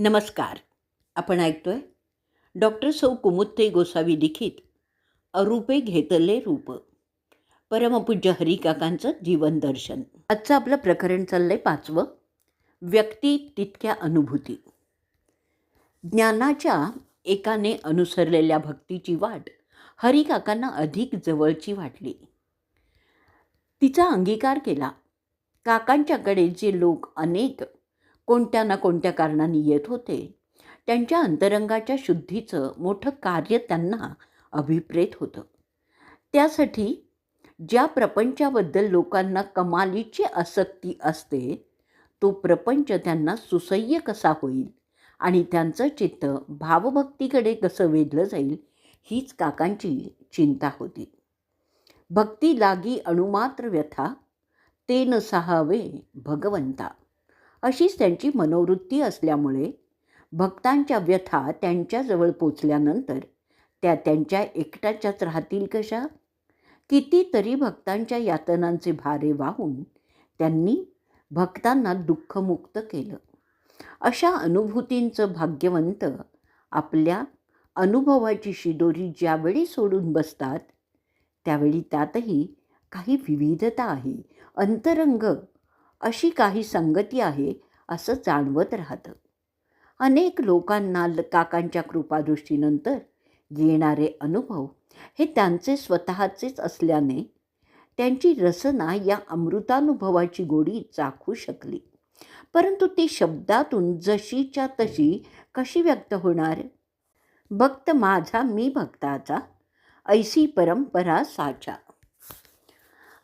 नमस्कार. आपण ऐकतोय? डॉक्टर सौ कुमुत्ते गोसावी लिखित अरूपे घेतले रूप. परमपूज्य हरिकाकांचं जीवन दर्शन. आजचं आपलं प्रकरण चाललंय पाचवं. व्यक्ती तितक्या अनुभूती. ज्ञानाच्या एकाने अनुसरलेल्या भक्तीची वाट हरिकाकांना अधिक जवळची वाटली. तिचा अंगीकार केला. काकांच्याकडे जे लोक अनेक कोणत्या ना कोणत्या कारणाने येत होते. त्यांच्या अंतरंगाच्या शुद्धीचं मोठं कार्य त्यांना अभिप्रेत होतं. त्यासाठी ज्या प्रपंचाबद्दल लोकांना कमालीची आसक्ती असते तो प्रपंच त्यांना सुसह्य कसा होईल आणि त्यांचं चित्त भावभक्तीकडे कसं वेधलं जाईल हीच काकांची चिंता होती. भक्ती लागी अणुमात्र व्यथा ते न सहावे भगवंता. अशीच त्यांची मनोवृत्ती असल्यामुळे भक्तांच्या व्यथा त्यांच्याजवळ पोचल्यानंतर त्या त्यांच्या एकट्याच्याच राहतील कशा? कितीतरी भक्तांच्या यातनांचे भारे वाहून त्यांनी भक्तांना दुःखमुक्त केलं. अशा अनुभूतींचं भाग्यवंत आपल्या अनुभवाची शिदोरी ज्यावेळी सोडून बसतात त्यावेळी त्यातही काही विविधता आहे. अंतरंग अशी काही संगती आहे असं जाणवत राहतं. अनेक लोकांना ल- काकांच्या कृपादृष्टीनंतर येणारे अनुभव हे त्यांचे स्वतःचेच असल्याने त्यांची रसना या अमृतानुभवाची गोडी चाखू शकली. परंतु ती शब्दातून जशीच्या तशी कशी व्यक्त होणार? भक्त माझा मी भक्ताचा ऐसी परंपरा साचा.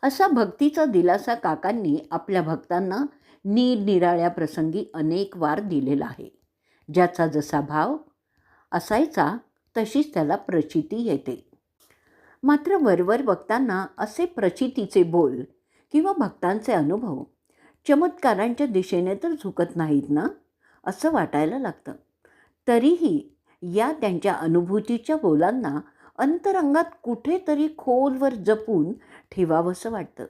असा भक्तीचा दिलासा काकांनी आपल्या भक्तांना निरनिराळ्या प्रसंगी अनेक वार दिलेला आहे. ज्याचा जसा भाव असायचा तशीच त्याला प्रचिती येते. मात्र वरवर बघताना असे प्रचितीचे बोल किंवा भक्तांचे अनुभव चमत्कारांच्या दिशेने तर झुकत नाहीत ना असं वाटायला लागतं. तरीही या त्यांच्या अनुभूतीच्या बोलांना अंतरंगात कुठेतरी खोलवर जपून ठेवावंसं वाटतं.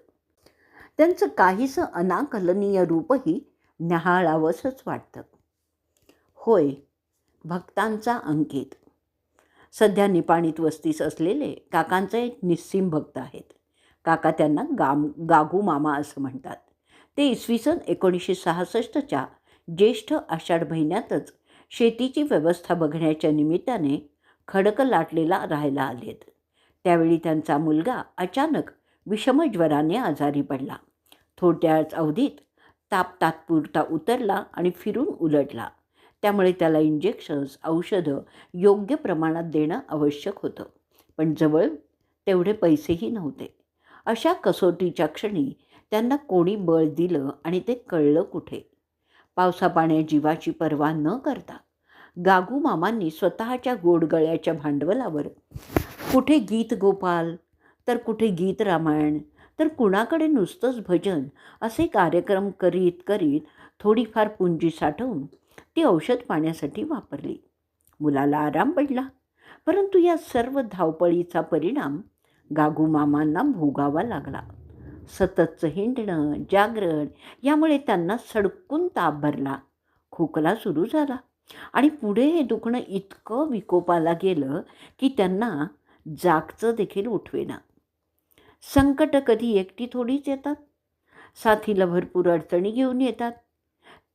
त्यांचं काहीसं अनाकलनीय रूपही न्याहाळावंसंच वाटतं. होय भक्तांचा अंकित. सध्या निपाणीत वस्तीस असलेले काकांचे एक निस्सीम भक्त आहेत. काका त्यांना गाम गागू मामा असं म्हणतात. ते इसवी सन एकोणीसशे सहासष्टच्या ज्येष्ठ आषाढ महिन्यातच शेतीची व्यवस्था बघण्याच्या निमित्ताने खडक लाटलेला राहायला आलेत. त्यावेळी त्यांचा मुलगा अचानक विषमज्वराने आजारी पडला. थोड्याच अवधीत ताप तात्पुरता उतरला आणि फिरून उलटला. त्यामुळे त्याला इंजेक्शन्स औषधं योग्य प्रमाणात देणं आवश्यक होतं. पण जवळ तेवढे पैसेही नव्हते. अशा कसोटीच्या क्षणी त्यांना कोणी बळ दिलं आणि ते कळलं कुठे? पावसापाण्या जीवाची पर्वा न करता गागू मामांनी स्वतःच्या गोडगळ्याच्या भांडवलावर कुठे गीत गोपाल? तर कुठे गीत रामायण? तर कुणाकडे नुसतंच भजन? असे कार्यक्रम करीत करीत थोडीफार पुंजी साठवून ती औषध पाण्यासाठी वापरली. मुलाला आराम पडला. परंतु या सर्व धावपळीचा परिणाम गागू मामांना भोगावा लागला. सततचं हिंडणं जागरण यामुळे त्यांना सडकून ताप भरला. खोकला सुरू झाला. आणि पुढे हे दुखणं इतकं विकोपाला गेलं की त्यांना जागचं देखील उठवेना. संकट कधी एकटी थोडीच येतात. साथीला भरपूर अडचणी घेऊन येतात.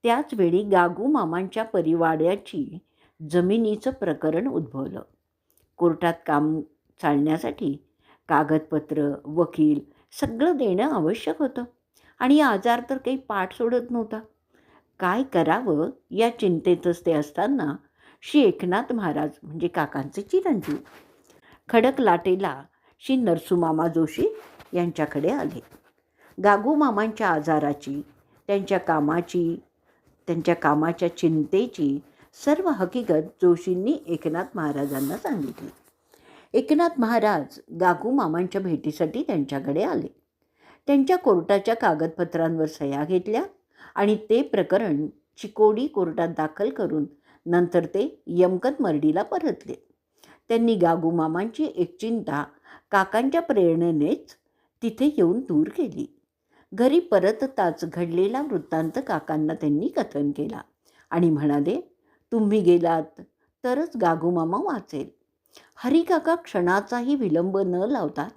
त्याचवेळी गागू मामांच्या परिवाड्याची जमिनीचं प्रकरण उद्भवलं. कोर्टात काम चालण्यासाठी कागदपत्र वकील सगळं देणं आवश्यक होतं. आणि आजार तर काही पाठ सोडत नव्हता. काय करावं या चिंतेतच ते असताना श्री एकनाथ महाराज म्हणजे काकांचे चिरंजीव खडक लाटेला श्री नरसुमामा जोशी यांच्याकडे आले. गागू मामांच्या आजाराची त्यांच्या कामाची त्यांच्या कामाच्या चिंतेची सर्व हकीकत जोशींनी एकनाथ महाराजांना सांगितली. एकनाथ महाराज गागू मामांच्या भेटीसाठी त्यांच्याकडे आले. त्यांच्या कोर्टाच्या कागदपत्रांवर सह्या घेतल्या. आणि ते प्रकरण चिकोडी कोर्टात दाखल करून नंतर ते यमकत मर्डीला परतले. त्यांनी गागू मामांची एक चिंता काकांच्या प्रेरणेनेच तिथे येऊन दूर केली. घरी परतताच घडलेला वृत्तांत काकांना त्यांनी कथन केला आणि म्हणाले तुम्ही गेलात तरच गागूमामा वाचेल. हरिकाका क्षणाचाही विलंब न लावता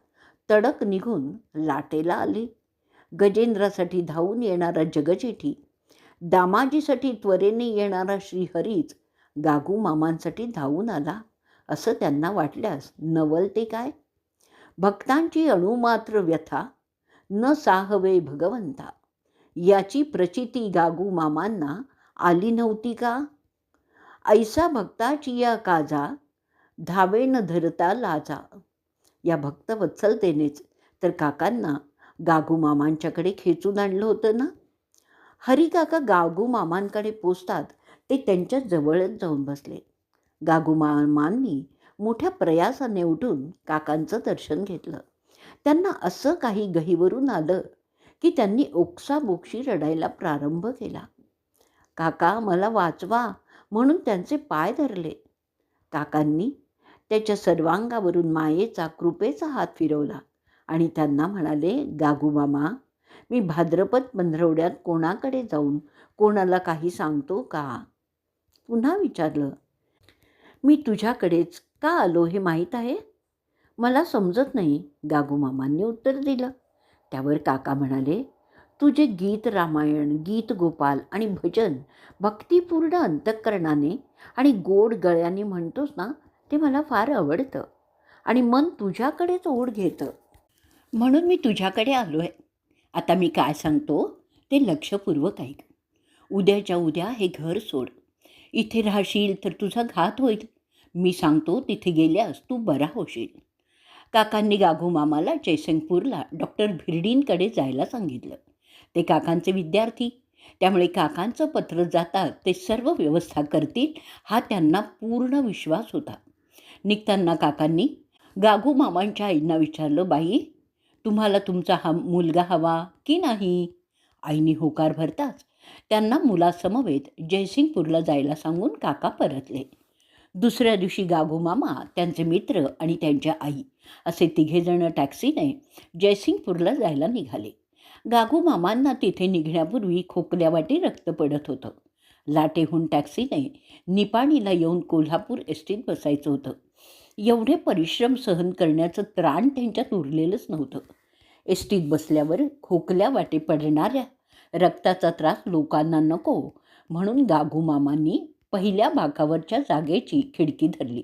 तडक निघून लाटेला आले. गजेंद्रासाठी धावून येणारा जगजेठी दामाजीसाठी त्वरेने येणारा श्रीहरीच गागू मामांसाठी धावून आला असं त्यांना वाटल्यास नवल ते काय? भक्तांची अणुमात्र व्यथा न साहवे भगवंता याची प्रचिती गागू मामांना आली नव्हती का? ऐसा भक्ताची या काजा धावेन धरता लाजा या भक्तवत्सलतेनेच तर काकांना गागू मामांच्याकडे खेचून आणलं होतं ना? हरिकाका गागू मामांकडे पोचतात ते त्यांच्या जवळच जाऊन बसले. गागू मामांनी मोठ्या प्रयासाने उठून काकांचं दर्शन घेतलं. त्यांना असं काही गहीवरून आलं की त्यांनी ओक्साबोक्षी रडायला प्रारंभ केला. काका मला वाचवा म्हणून त्यांचे पाय धरले. काकांनी त्याच्या सर्वांगावरून मायेचा कृपेचा हात फिरवला. आणि त्यांना म्हणाले गागूमामा मी भाद्रपद पंधरवड्यात कोणाकडे जाऊन कोणाला काही सांगतो का? पुन्हा विचारलं मी तुझ्याकडेच का आलो हे माहीत आहे? मला समजत नाही. गागूमामांनी उत्तर दिलं. त्यावर काका म्हणाले तुझे गीत रामायण गीत गोपाल आणि भजन भक्तिपूर्ण अंतःकरणाने आणि गोड गळ्याने म्हणतोस ना ते मला फार आवडतं आणि मन तुझ्याकडेच ओढ घेतं. म्हणून मी तुझ्याकडे आलो आहे. आता मी काय सांगतो ते लक्षपूर्वक ऐक. उद्याच्या उद्या हे घर सोड. इथे राहशील तर तुझा घात होईल. मी सांगतो तिथे गेल्यास तू बरा होशील. काकांनी गाघू मामाला जयसिंगपूरला डॉक्टर भिरडींकडे जायला सांगितलं. ते काकांचे विद्यार्थी. त्यामुळे काकांचं पत्र जातात ते सर्व व्यवस्था करतील हा त्यांना पूर्ण विश्वास होता. निघताना काकांनी गाघू मामांच्या आईंना विचारलं बाई तुम्हाला तुमचा हा मुलगा हवा की नाही? आईने होकार भरताच त्यांना मुलासमवेत जयसिंगपूरला जायला सांगून काका परतले. दुसऱ्या दिवशी गागू मामा त्यांचे मित्र आणि त्यांच्या आई असे तिघेजणं टॅक्सीने जयसिंगपूरला जायला निघाले. गागू मामांना तिथे निघण्यापूर्वी खोकल्यावाटी रक्त पडत होतं. लाटेहून टॅक्सीने निपाणीला येऊन कोल्हापूर एसटीत बसायचं होतं. एवढे परिश्रम सहन करण्याचं त्राण त्यांच्यात उरलेलंच नव्हतं. एसटीत बसल्यावर खोकल्या वाटे पडणाऱ्या रक्ताचा त्रास लोकांना नको म्हणून गाघूमामांनी पहिल्या बाकावरच्या जागेची खिडकी धरली.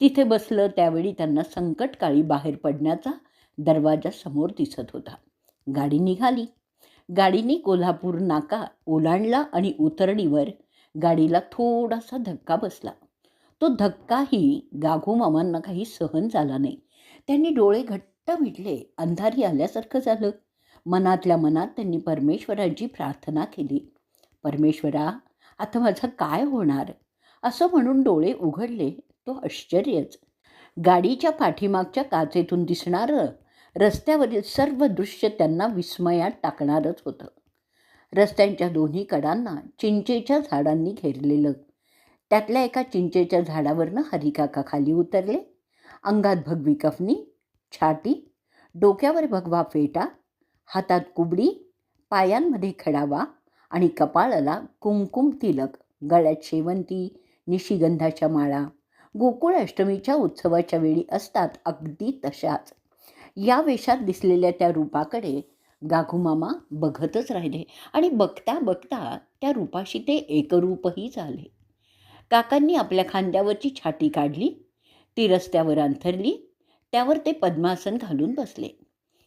तिथे बसलं त्यावेळी त्यांना संकटकाळी बाहेर पडण्याचा दरवाजा समोर दिसत होता. गाडी निघाली. गाडीने कोल्हापूर नाका ओलांडला आणि उतरणीवर गाडीला थोडासा धक्का बसला. तो धक्काही गाघू मामांना काही सहन झाला नाही. त्यांनी डोळे घट्ट मिटले अंधारी आल्यासारखं झालं. मनातल्या मनात त्यांनी परमेश्वराची प्रार्थना केली. परमेश्वरा आता माझं काय होणार? असं म्हणून डोळे उघडले. तो आश्चर्यच. गाडीच्या पाठीमागच्या काचेतून दिसणारं रस्त्यावरील सर्व दृश्य त्यांना विस्मयात टाकणारच होतं. रस्त्यांच्या दोन्ही कडांना चिंचेच्या झाडांनी घेरलेलं त्यातल्या एका चिंचेच्या झाडावरनं हरिकाका खाली उतरले. अंगात भगवी कफनी छाटी डोक्यावर भगवा फेटा हातात कुबडी पायांमध्ये खडावा आणि कपाळाला कुमकुम तिलक गळ्यात शेवंती निशिगंधाच्या माळा गोकुळ अष्टमीच्या उत्सवाच्या वेळी असतात अगदी तशाच. या वेशात दिसलेल्या त्या रूपाकडे गाघुमामा बघतच राहिले आणि बघता बघता त्या रूपाशी ते एकरूपही झाले. काकांनी आपल्या खांद्यावरची छाटी काढली ती रस्त्यावर अंथरली त्यावर ते पद्मासन घालून बसले.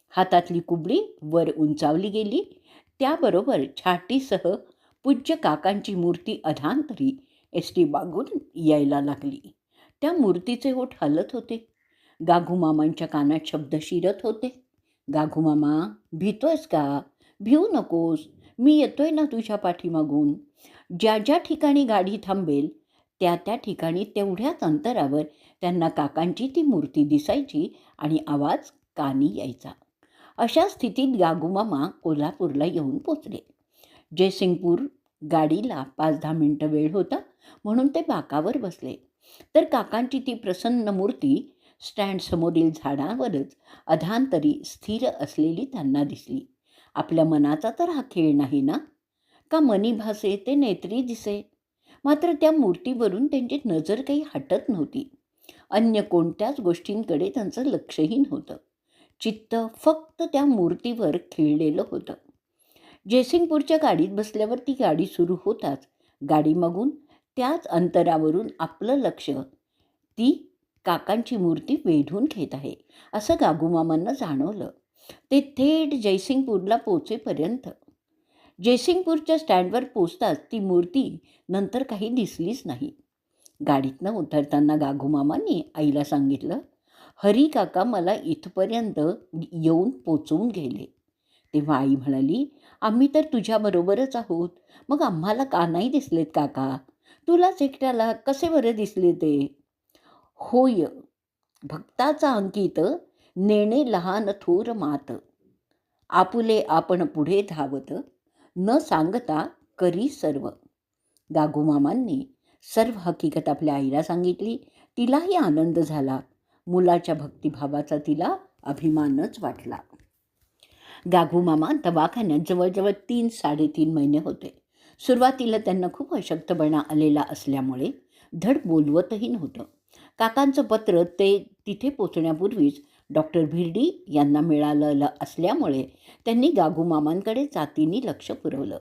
हातातली कुबडी वर उंचावली गेली त्याबरोबर छाटीसह पूज्य काकांची मूर्ती अधांतरी एस टी बागून यायला लागली. त्या मूर्तीचे ओठ हलत होते. गाघूमामांच्या कानात शब्द शिरत होते. गाघूमामा भीतोयस का? भिऊ नकोस. मी येतोय ना तुझ्या पाठीमागून. ज्या ज्या ठिकाणी गाडी थांबेल त्या त्या ठिकाणी तेवढ्याच अंतरावर त्यांना काकांची ती मूर्ती दिसायची आणि आवाज कानी यायचा. अशा स्थितीत गागुमामा कोल्हापूरला येऊन पोचले. जयसिंगपूर गाडीला पाच दहा मिनटं वेळ होता म्हणून ते बाकावर बसले. तर काकांची ती प्रसन्न मूर्ती स्टँडसमोरील झाडावरच अधांतरी स्थिर असलेली त्यांना दिसली. आपल्या मनाचा तर हा खेळ नाही ना? का मनी भासे ते नेत्री दिसे मात्र त्या मूर्तीवरून त्यांची नजर काही हटत नव्हती. अन्य कोणत्याच गोष्टींकडे त्यांचं लक्षही नव्हतं चित्त फक्त त्या मूर्तीवर खिळलेलं होतं. जयसिंगपूरच्या गाडीत बसल्यावर ती गाडी सुरू होताच. गाडी मागून त्याच अंतरावरून आपलं लक्ष. ती काकांची मूर्ती वेढून घेत आहे असं गागूमामांना जाणवलं. ते थेट जयसिंगपूरला पोचेपर्यंत जयसिंगपूरच्या स्टँडवर पोचताच ती मूर्ती नंतर काही दिसलीच नाही. गाडीतनं उतरताना गाघूमामांनी आईला सांगितलं हरी काका मला इथपर्यंत येऊन पोचवून गेले. तेव्हा आई म्हणाली आम्ही तर तुझ्याबरोबरच आहोत. मग आम्हाला का नाही दिसलेत काका? तुलाच एकट्याला कसे बरं दिसले ते? होय भक्ताचा अंकित नेणे लहान थोर मात. आपुले आपण पुढे धावत न सांगता करी सर्व. गागोमामांनी सर्व हकीकत आपल्या आईला सांगितली. तिलाही आनंद झाला. मुलाच्या भक्तिभावाचा तिला अभिमानच वाटला. गागूमामा दवाखान्यात जवळजवळ तीन साडेतीन महिने होते. सुरुवातीला त्यांना खूप अशक्तपणा आलेला असल्यामुळे धड बोलवतही नव्हतं. काकांचं पत्र ते तिथे पोचण्यापूर्वीच डॉक्टर भिर्डी यांना मिळालेलं असल्यामुळे त्यांनी गागूमामांकडे जातीने लक्ष पुरवलं.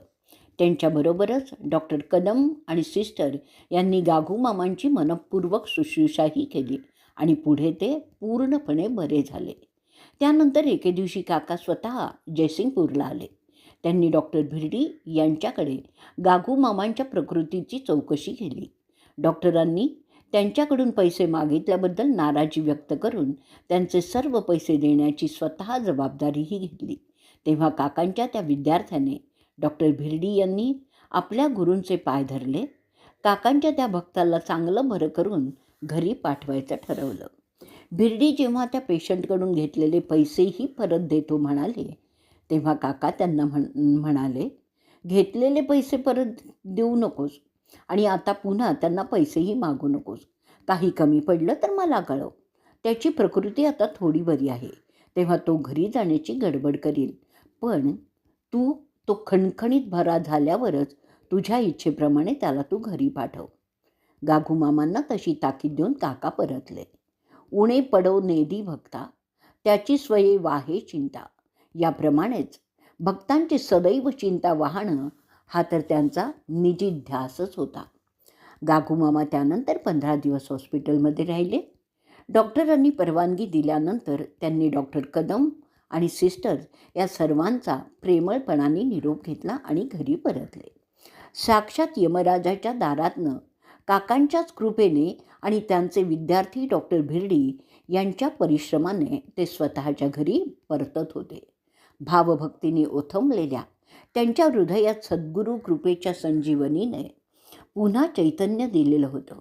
त्यांच्याबरोबरच डॉक्टर कदम आणि सिस्टर यांनी गागूमामांची मनपूर्वक शुश्रूषाही केली आणि पुढे ते पूर्णपणे बरे झाले. त्यानंतर एके दिवशी काका स्वतः जयसिंगपूरला आले. त्यांनी डॉक्टर भिर्डी यांच्याकडे गागूमामांच्या प्रकृतीची चौकशी केली. डॉक्टरांनी त्यांच्याकडून पैसे मागितल्याबद्दल नाराजी व्यक्त करून त्यांचे सर्व पैसे देण्याची स्वतः जबाबदारीही घेतली. तेव्हा काकांच्या त्या विद्यार्थ्याने डॉक्टर भिर्डी यांनी आपल्या गुरूंचे पाय धरले. काकांच्या त्या भक्ताला चांगलं बरं करून घरी पाठवायचं ठरवलं. भिर्डी जेव्हा त्या पेशंटकडून घेतलेले पैसेही परत देतो म्हणाले तेव्हा काका त्यांना म्हण म्हणाले घेतलेले पैसे परत देऊ नकोस. आणि आता पुन्हा त्यांना पैसेही मागू नकोस. काही कमी पडलं तर मला कळव. त्याची प्रकृती आता थोडी बरी आहे. तेव्हा तो घरी जाण्याची गडबड करील. पण तू तो खणखणीत भरा झाल्यावरच तुझ्या इच्छेप्रमाणे त्याला तू घरी पाठव. गाघूमामांना तशी ताकीद देऊन काका परतले. उणे पडो नेदी भक्ता. त्याची स्वये वाहे चिंता. याप्रमाणेच भक्तांची सदैव चिंता वाहणं हा तर त्यांचा निजी ध्यासच होता. गाघूमामा त्यानंतर पंधरा दिवस हॉस्पिटलमध्ये राहिले. डॉक्टरांनी परवानगी दिल्यानंतर त्यांनी डॉक्टर कदम आणि सिस्टर्स या सर्वांचा प्रेमळपणाने निरोप घेतला आणि घरी परतले. साक्षात यमराजाच्या दारातनं काकांच्याच कृपेने आणि त्यांचे विद्यार्थी डॉक्टर भिर्डी यांच्या परिश्रमाने ते स्वतःच्या घरी परतत होते. भावभक्तीने ओथंबलेल्या त्यांच्या हृदयात सद्गुरू कृपेच्या संजीवनीने पुन्हा चैतन्य दिलेलं होतं.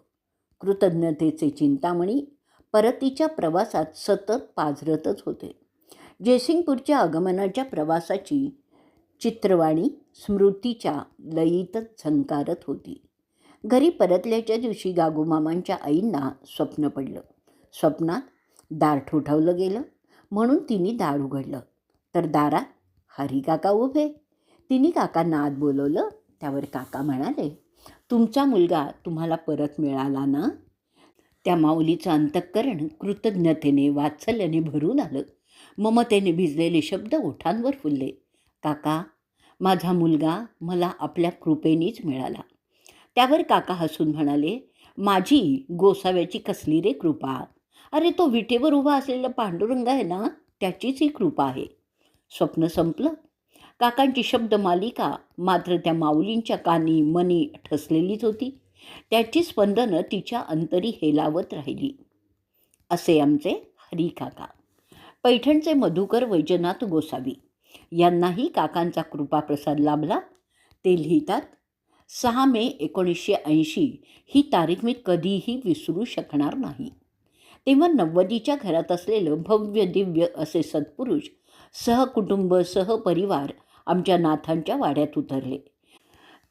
कृतज्ञतेचे चिंतामणी परतीच्या प्रवासात सतत पाझरतच होते. जयसिंगपूरच्या आगमनाच्या प्रवासाची चित्रवाणी स्मृतीच्या लयीतच झंकारत होती. घरी परतल्याच्या दिवशी गागूमामांच्या आईंना स्वप्न पडलं. स्वप्नात दार ठोठावलं गेलं. म्हणून तिने दार उघडलं. तर दारात हरिकाका उभे. तिने काकांना आत बोलवलं. त्यावर काका म्हणाले तुमचा मुलगा तुम्हाला परत मिळाला ना? त्या माऊलीचं अंतःकरण कृतज्ञतेने वात्सल्याने भरून आलं. ममतेने भिजलेले शब्द ओठांवर फुलले. काका माझा मुलगा मला आपल्या कृपेनीच मिळाला. त्यावर काका हसून म्हणाले माझी गोसाव्याची कसली रे कृपा? अरे तो विटेवर उभा असलेला पांडुरंग आहे ना त्याचीच ही कृपा आहे. स्वप्न संपलं. काकांची शब्द मालिका मात्र त्या माऊलींच्या कानी मनी ठसलेलीच होती. त्याची स्पंदनं तिच्या अंतरी हेलावत राहिली. असे आमचे हरी काका. पैठणचे मधुकर वैजनाथ गोसावी यांनाही काकांचा कृपाप्रसाद लाभला. ते लिहितात सहा मे एकोणीसशे ऐंशी ही तारीख मी कधीही विसरू शकणार नाही. तेव्हा नव्वदीच्या घरात असलेलं भव्य दिव्य असे सत्पुरुष सहकुटुंब सहपरिवार आमच्या नाथांच्या वाड्यात उतरले.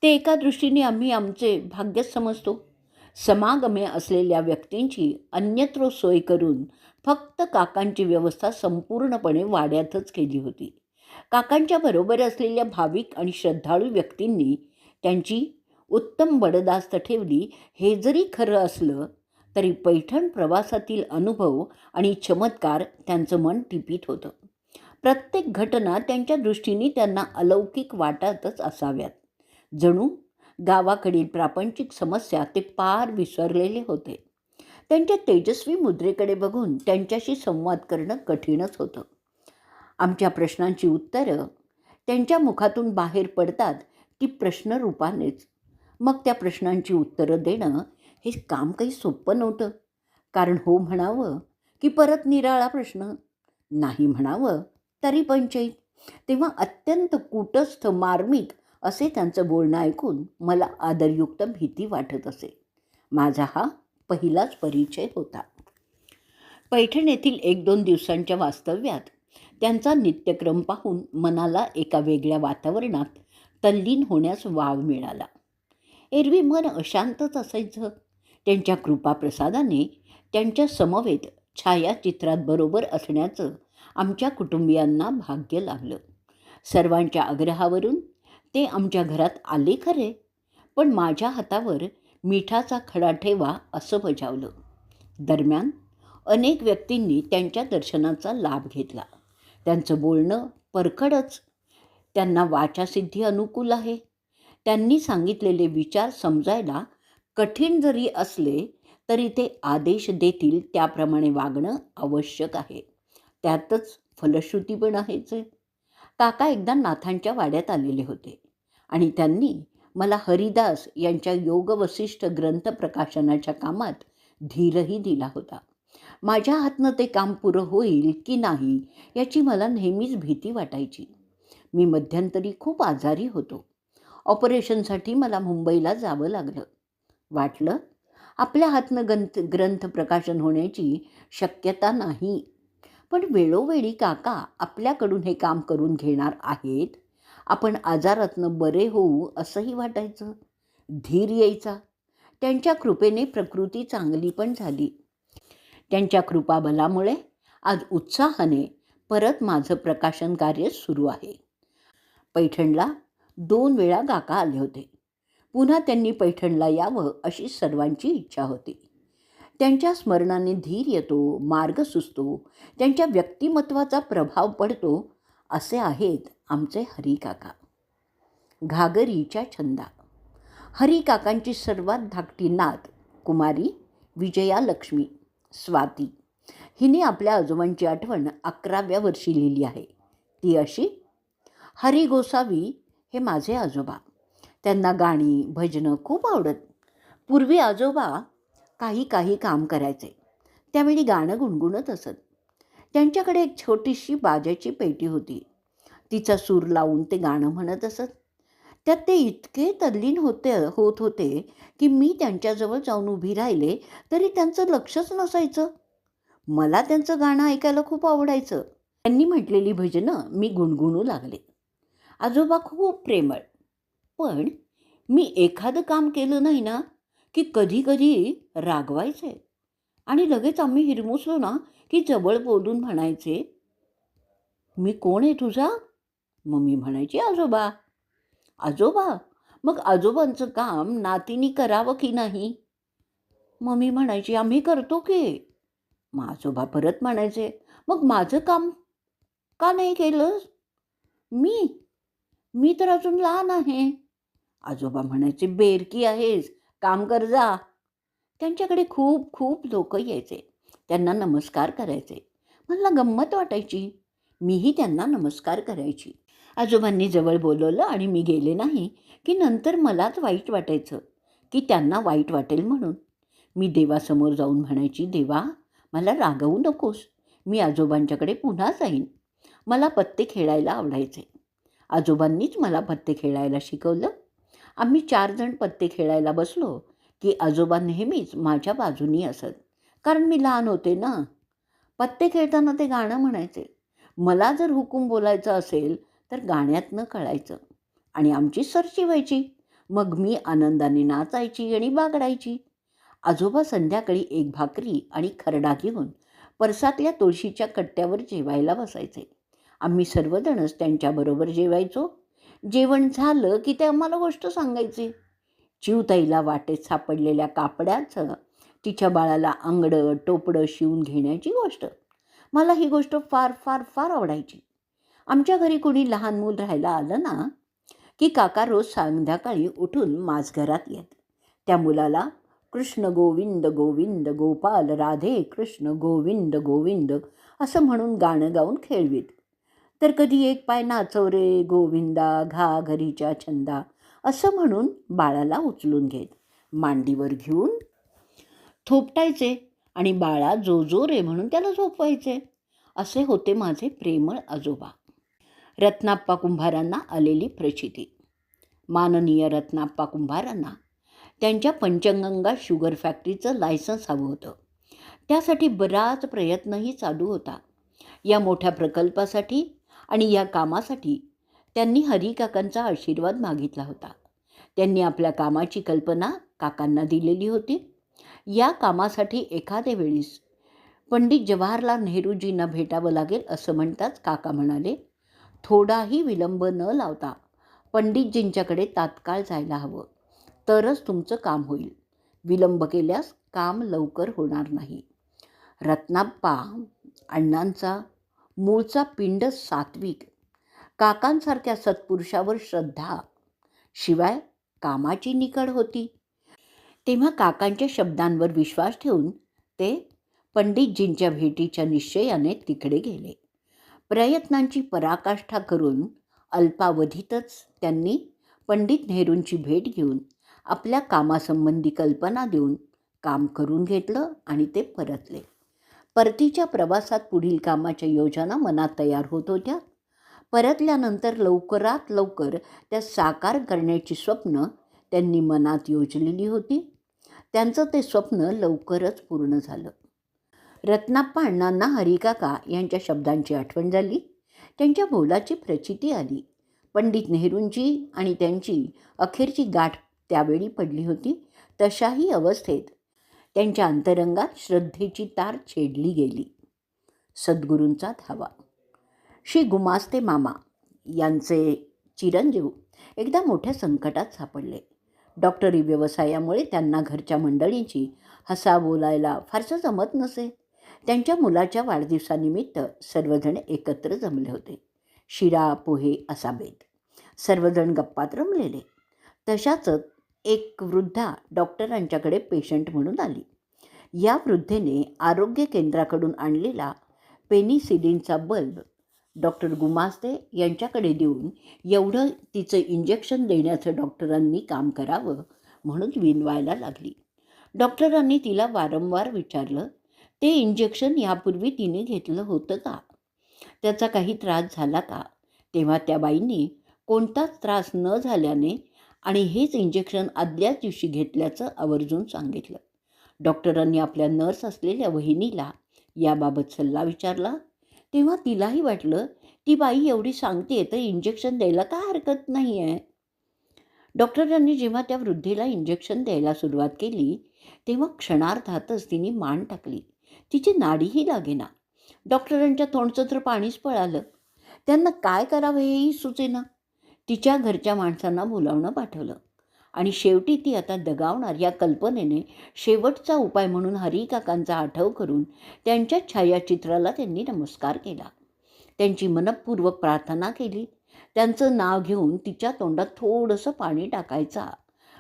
ते एका दृष्टीने आम्ही आमचे भाग्यच समजतो. समागमे असलेल्या व्यक्तींची अन्यत्र सोय करून फक्त काकांची व्यवस्था संपूर्णपणे वाड्यातच केली होती. काकांच्या बरोबर असलेल्या भाविक आणि श्रद्धाळू व्यक्तींनी त्यांची उत्तम बडदास्त ठेवली. हे जरी खरं असलं तरी पैठण प्रवासातील अनुभव आणि चमत्कार त्यांचं मन टिपीत होतं. प्रत्येक घटना त्यांच्या दृष्टीने त्यांना अलौकिक वाटतच असाव्यात. जणू गावाकडील प्रापंचिक समस्या ते पार विसरलेले होते. त्यांच्या तेजस्वी मुद्रेकडे बघून त्यांच्याशी संवाद करणं कठीणच होतं. आमच्या प्रश्नांची उत्तरं त्यांच्या मुखातून बाहेर पडतात ती प्रश्नरूपानेच. मग त्या प्रश्नांची उत्तरं देणं हे काम काही सोपं नव्हतं. कारण हो म्हणावं की परत निराळा प्रश्न. नाही म्हणावं तरी पंचईत तेव्हा अत्यंत कुटस्थ मार्मिक असे त्यांचं बोलणं ऐकून मला आदरयुक्त भीती वाटत असे. माझा हा पहिलाच परिचय होता. पैठण येथील एक दोन दिवसांच्या वास्तव्यात त्यांचा नित्यक्रम पाहून मनाला एका वेगळ्या वातावरणात तल्लीन होण्यास वाव मिळाला. एरवी मन अशांतच असायचं. त्यांच्या कृपाप्रसादाने त्यांच्या समवेत छायाचित्रात बरोबर असण्याचं आमच्या कुटुंबियांना भाग्य लाभलं. सर्वांच्या आग्रहावरून ते आमच्या घरात आले खरे पण माझ्या हातावर मिठाचा खडा ठेवा असं बजावलं. दरम्यान अनेक व्यक्तींनी त्यांच्या दर्शनाचा लाभ घेतला. त्यांचं बोलणं परखडच. त्यांना वाचासिद्धी अनुकूल आहे. त्यांनी सांगितलेले विचार समजायला कठीण जरी असले तरी ते आदेश देतील त्याप्रमाणे वागणं आवश्यक आहे. त्यातच फलश्रुती पण आहेच. आहे. काका एकदा नाथांच्या वाड्यात आलेले होते आणि त्यांनी मला हरिदास यांच्या योग वसिष्ठ ग्रंथ प्रकाशनाच्या कामात धीरही दिला होता. माझ्या हातनं ते काम पुरं होईल की नाही याची मला नेहमीच भीती वाटायची. मी मध्यंतरी खूप आजारी होतो. ऑपरेशनसाठी मला मुंबईला जावं लागलं. वाटलं आपल्या हातनं ग्रंथ ग्रंथ प्रकाशन होण्याची शक्यता नाही. पण वेळोवेळी काका आपल्याकडून हे काम करून घेणार आहेत? आपण आजारातनं बरे होऊ असंही वाटायचं? धीर यायचा. त्यांच्या कृपेने प्रकृती चांगली पण झाली. त्यांच्या कृपाबलामुळे आज उत्साहाने परत माझं प्रकाशन कार्य सुरू आहे. पैठणला दोन वेळा काका आले होते. पुन्हा त्यांनी पैठणला यावं अशी सर्वांची इच्छा होती. त्यांच्या स्मरणाने धीर येतो मार्ग सुचतो त्यांच्या व्यक्तिमत्वाचा प्रभाव पडतो असे आहेत आमचे हरिकाका. घागरीच्या छंदा. हरिकाकांची सर्वात धाकटी नात कुमारी विजयालक्ष्मी स्वाती. हिने आपल्या आजोबांची आठवण अकराव्या वर्षी लिहिली आहे. ती अशी हरी गोसावी हे माझे आजोबा. त्यांना गाणी भजनं खूप आवडत. पूर्वी आजोबा काही काही काम करायचे. त्यावेळी गाणं गुणगुणत असत. त्यांच्याकडे एक छोटीशी बाजाची पेटी होती. तिचा सूर लावून ते गाणं म्हणत असत. त्यात ते इतके तल्लीन होते होत होते की मी त्यांच्याजवळ जाऊन उभी राहिले तरी त्यांचं लक्षच नसायचं. मला त्यांचं गाणं ऐकायला खूप आवडायचं. त्यांनी म्हटलेली भजनं मी गुणगुणू लागले. आजोबा खूप प्रेमळ. पण मी एखादं काम केलं नाही ना की कधी कधी रागवायचे. आणि लगेच आम्ही हिरमुसलो ना की जवळ बोलून म्हणायचे मी कोण आहे तुझा? मम्मी म्हणायची आजोबा. आजोबा? मग आजोबांचं काम नातीनी करावं की नाही? मम्मी म्हणायची आम्ही करतो की. मग आजोबा परत म्हणायचे मग माझं काम का नाही केलं मी? मी तर अजून लहान आहे. आजोबा म्हणायचे बेरकी आहेस. काम कर जा. त्यांच्याकडे खूप खूप लोक यायचे. त्यांना नमस्कार करायचे. मला गंमत वाटायची. मीही त्यांना नमस्कार करायची. आजोबांनी जवळ बोलवलं आणि मी गेले नाही की नंतर मलाच वाईट वाटायचं की त्यांना वाईट वाटेल म्हणून. मी देवासमोर जाऊन म्हणायची देवा मला रागवू नकोस. मी आजोबांच्याकडे पुन्हा जाईन. मला पत्ते खेळायला आवडायचे. आजोबांनीच मला पत्ते खेळायला शिकवलं. आम्ही चारजण पत्ते खेळायला बसलो की आजोबा नेहमीच माझ्या बाजूनी असत. कारण मी लहान होते ना. पत्ते खेळताना ते गाणं म्हणायचे. मला जर हुकूम बोलायचं असेल तर गाण्यातनं कळायचं. आणि आमची सरशी व्हायची. मग मी आनंदाने नाचायची आणि बागडायची. आजोबा संध्याकाळी एक भाकरी आणि खरडा घेऊन परसातल्या तुळशीच्या कट्ट्यावर जेवायला बसायचे. आम्ही सर्वजणच त्यांच्याबरोबर जेवायचो. जेवण झालं की ते आम्हाला गोष्ट सांगायची. चिवताईला वाटेत सापडलेल्या कापडाचं तिच्या बाळाला अंगडं टोपडं शिवून घेण्याची गोष्ट. मला ही गोष्ट फार फार फार आवडायची. आमच्या घरी कोणी लहान मूल राहायला आलं ना की काका रोज संध्याकाळी उठून माझघरात येत. त्या मुलाला कृष्ण गोविंद गोविंद गोपाल राधे कृष्ण गोविंद गोविंद असं म्हणून गाणं गाऊन खेळवीत. तर कधी एक पाय नाचव रे गोविंदा घा घरीच्या छंदा असं म्हणून बाळाला उचलून घेत. मांडीवर घेऊन थोपटायचे आणि बाळा जो जो रे म्हणून त्याला झोपवायचे. असे होते माझे प्रेमळ आजोबा. रत्नाप्पा कुंभारांना आलेली प्रचिती. माननीय रत्नाप्पा कुंभारांना त्यांच्या पंचगंगा शुगर फॅक्टरीचं लायसन्स हवं होतं. त्यासाठी बराच प्रयत्नही चालू होता. या मोठ्या प्रकल्पासाठी आणि या कामासाठी त्यांनी हरिकाकांचा आशीर्वाद मागितला होता. त्यांनी आपल्या कामाची कल्पना काकांना दिलेली होती. या कामासाठी एखाद्या वेळीस पंडित जवाहरलाल नेहरूजींना भेटावं लागेल असं म्हणताच काका म्हणाले थोडाही विलंब न लावता पंडितजींच्याकडे तात्काळ जायला हवं. तरच तुमचं काम होईल. विलंब केल्यास काम लवकर होणार नाही. रत्नाप्पा अण्णांचा मूळचा पिंड सात्विक. काकांसारख्या सत्पुरुषावर श्रद्धा. शिवाय कामाची निकड होती. तेव्हा काकांच्या शब्दांवर विश्वास ठेवून ते पंडितजींच्या भेटीच्या निश्चयाने तिकडे गेले. प्रयत्नांची पराकाष्ठा करून अल्पावधीतच त्यांनी पंडित नेहरूंची भेट घेऊन आपल्या कामासंबंधी कल्पना देऊन काम करून घेतलं आणि ते परतले. परतीच्या प्रवासात पुढील कामाच्या योजना मनात तयार होत होत्या. परतल्यानंतर लवकरात लवकर त्या साकार करण्याची स्वप्न त्यांनी मनात योजलेली होती. त्यांचं ते स्वप्न लवकरच पूर्ण झालं. रत्नाप्पा अण्णांना हरिकाका यांच्या शब्दांची आठवण झाली. त्यांच्या बोलाची प्रचिती आली. पंडित नेहरूंची आणि त्यांची अखेरची गाठ त्यावेळी पडली होती. तशाही अवस्थेत त्यांच्या अंतरंगात श्रद्धेची तार छेडली गेली. सद्गुरूंचा धावा. श्री गुमास्ते मामा यांचे चिरंजीव एकदा मोठ्या संकटात सापडले. डॉक्टरी व्यवसायामुळे त्यांना घरच्या मंडळींची हसा बोलायला फारसं जमत नसे. त्यांच्या मुलाच्या वाढदिवसानिमित्त सर्वजण एकत्र जमले होते. शिरा पोहे असा बेत. सर्वजण गप्पात रमलेले. तशाच एक वृद्धा डॉक्टरांच्याकडे पेशंट म्हणून आली. या वृद्धेने आरोग्य केंद्राकडून आणलेला पेनिसिलिनचा बल्ब डॉक्टर गुमास्ते यांच्याकडे देऊन एवढं तिचं इंजेक्शन देण्याचं डॉक्टरांनी काम करावं म्हणून विनवायला लागली. डॉक्टरांनी तिला वारंवार विचारलं ते इंजेक्शन यापूर्वी तिने घेतलं होतं का? त्याचा काही त्रास झाला का? तेव्हा त्या बाईंनी कोणताच त्रास न झाल्याने आणि हेच इंजेक्शन आदल्याच दिवशी घेतल्याचं आवर्जून सांगितलं. डॉक्टरांनी आपल्या नर्स असलेल्या वहिनीला याबाबत सल्ला विचारला. तेव्हा तिलाही वाटलं ती बाई एवढी सांगते तर इंजेक्शन द्यायला काय हरकत नाही आहे डॉक्टरांनी जेव्हा त्या वृद्धेला इंजेक्शन द्यायला सुरुवात केली तेव्हा क्षणार्धातच तिने मान टाकली. तिची नाडीही लागेना. डॉक्टरांच्या तोंडचं तर पाणीच पळालं. त्यांना काय करावं हेही सुचेना तिच्या घरच्या माणसांना बोलावणं पाठवलं. आणि शेवटी ती आता दगावणार या कल्पनेने शेवटचा उपाय म्हणून हरिकाकांचा आठव करून त्यांच्या छायाचित्राला त्यांनी नमस्कार केला. त्यांची मनपूर्वक प्रार्थना केली. त्यांचं नाव घेऊन तिच्या तोंडात थोडंसं पाणी टाकायचा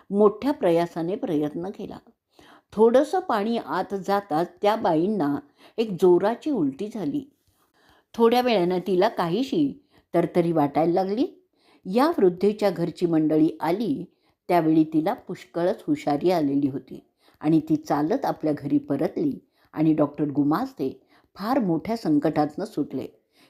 मोठ्या प्रयासाने प्रयत्न केला. थोडंसं पाणी आत जाताच त्या बाईंना एक जोराची उलटी झाली. थोड्या वेळानं तिला काहीशी तरतरी वाटायला लागली. या वृद्धेच्या घरची मंडळी आली त्यावेळी तिला पुष्कळच हुशारी आलेली होती आणि ती चालत आपल्या घरी परतली आणि डॉक्टर गुमास्ते फार मोठ्या संकटातनं सुटले.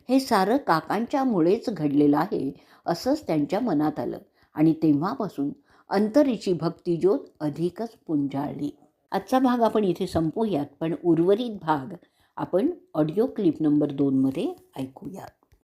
हे सारं काकांच्यामुळेच घडलेलं आहे असंच त्यांच्या मनात आलं आणि तेव्हापासून अंतरीची भक्तिज्योत अधिकच पुंजाळली. आजचा भाग आपण इथे संपूयात पण उर्वरित भाग आपण ऑडिओ क्लिप नंबर दोनमध्ये ऐकूयात.